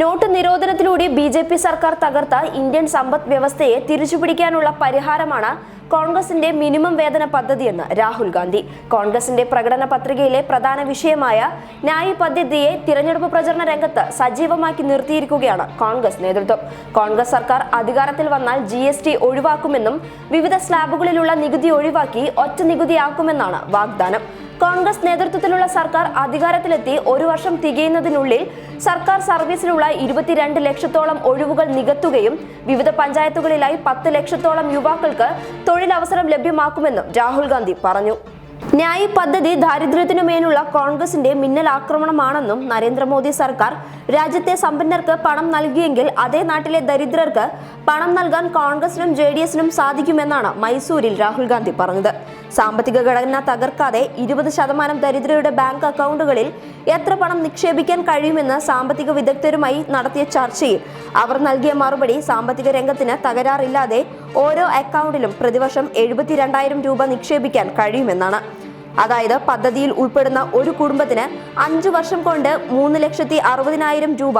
Not നിരോധനത്തിലൂടെ B J P സർക്കാർ തകർത്ത ഇന്ത്യൻ സമ്പദ് വ്യവസ്ഥയെ തിരിച്ചുപിടിക്കാനുള്ള പരിഹാരമാണ് കോൺഗ്രസിന്റെ മിനിമം വേതന പദ്ധതിയെന്ന് രാഹുൽ ഗാന്ധി. കോൺഗ്രസിന്റെ പ്രകടന പത്രികയിലെ പ്രധാന വിഷയമായ ന്യായ് പദ്ധതിയെ തിരഞ്ഞെടുപ്പ് പ്രചരണ രംഗത്ത് സജീവമാക്കി നിർത്തിയിരിക്കുകയാണ് കോൺഗ്രസ് നേതൃത്വം. കോൺഗ്രസ് സർക്കാർ അധികാരത്തിൽ വന്നാൽ ജി ഒഴിവാക്കുമെന്നും വിവിധ സ്ലാബുകളിലുള്ള നികുതി ഒഴിവാക്കി ഒറ്റ നികുതിയാക്കുമെന്നാണ് വാഗ്ദാനം. കോൺഗ്രസ് നേതൃത്വത്തിലുള്ള സർക്കാർ അധികാരത്തിലെത്തി ഒരു വർഷം തികയുന്നതിനുള്ളിൽ സർക്കാർ സർവീസിലുള്ള ഇരുപത്തിരണ്ട് ലക്ഷത്തോളം ഒഴിവുകൾ നികത്തുകയും വിവിധ പഞ്ചായത്തുകളിലായി പത്ത് ലക്ഷത്തോളം യുവാക്കൾക്ക് തൊഴിലവസരം ലഭ്യമാക്കുമെന്നും രാഹുൽ ഗാന്ധി പറഞ്ഞു. ന്യായ് പദ്ധതി ദാരിദ്ര്യത്തിനുമേലുള്ള കോൺഗ്രസിന്റെ മിന്നൽ ആക്രമണമാണെന്നും നരേന്ദ്രമോദി സർക്കാർ രാജ്യത്തെ സമ്പന്നർക്ക് പണം നൽകിയെങ്കിൽ അതേ നാട്ടിലെ ദരിദ്രർക്ക് പണം നൽകാൻ കോൺഗ്രസിനും ജെ ഡി എസിനും സാധിക്കുമെന്നാണ് മൈസൂരിൽ രാഹുൽ ഗാന്ധി പറഞ്ഞത്. സാമ്പത്തിക ഘടന തകർക്കാതെ ഇരുപത് ശതമാനം ദരിദ്രരുടെ ബാങ്ക് അക്കൗണ്ടുകളിൽ എത്ര പണം നിക്ഷേപിക്കാൻ കഴിയുമെന്ന് സാമ്പത്തിക വിദഗ്ധരുമായി നടത്തിയ ചർച്ചയിൽ അവർ നൽകിയ മറുപടി സാമ്പത്തിക രംഗത്തിന് തകരാറില്ലാതെ ഓരോ അക്കൗണ്ടിലും പ്രതിവർഷം എഴുപത്തിരണ്ടായിരം രൂപ നിക്ഷേപിക്കാൻ കഴിയുമെന്നാണ്. അതായത് പദ്ധതിയിൽ ഉൾപ്പെടുന്ന ഒരു കുടുംബത്തിന് അഞ്ചു വർഷം കൊണ്ട് മൂന്ന് ലക്ഷത്തി അറുപതിനായിരം രൂപ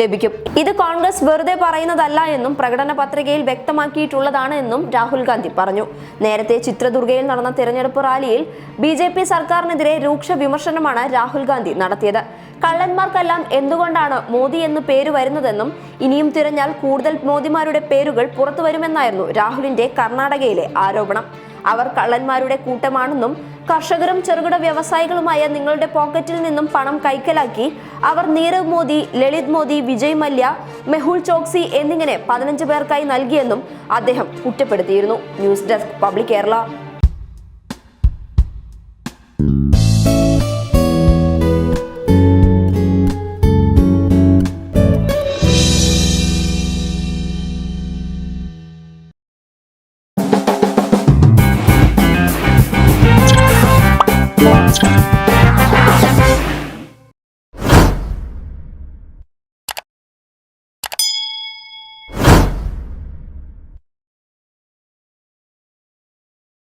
ലഭിക്കും. ഇത് കോൺഗ്രസ് വെറുതെ പറയുന്നതല്ല എന്നും പ്രകടന പത്രികയിൽ വ്യക്തമാക്കിയിട്ടുള്ളതാണ് എന്നും രാഹുൽ ഗാന്ധി പറഞ്ഞു. നേരത്തെ ചിത്രദുർഗയിൽ നടന്ന തെരഞ്ഞെടുപ്പ് റാലിയിൽ ബി ജെ പി സർക്കാരിനെതിരെ രൂക്ഷ വിമർശനമാണ് രാഹുൽ ഗാന്ധി നടത്തിയത്. കള്ളന്മാർക്കെല്ലാം എന്തുകൊണ്ടാണ് മോദി എന്ന് പേര് വരുന്നതെന്നും ഇനിയും തിരഞ്ഞാൽ കൂടുതൽ മോദിമാരുടെ പേരുകൾ പുറത്തു വരുമെന്നായിരുന്നു രാഹുലിന്റെ കർണാടകയിലെ ആരോപണം. അവർ കള്ളന്മാരുടെ കൂട്ടമാണെന്നും കർഷകരും ചെറുകിട വ്യവസായികളുമായ നിങ്ങളുടെ പോക്കറ്റിൽ നിന്നും പണം കൈക്കലാക്കി അവർ നീരവ് മോദി ലളിത് മോദി വിജയ് മല്യ മെഹുൽ ചോക്സി എന്നിങ്ങനെ പതിനഞ്ച് പേർക്കായി നൽകിയെന്നും അദ്ദേഹം കുറ്റപ്പെടുത്തിയിരുന്നു. News desk public Kerala.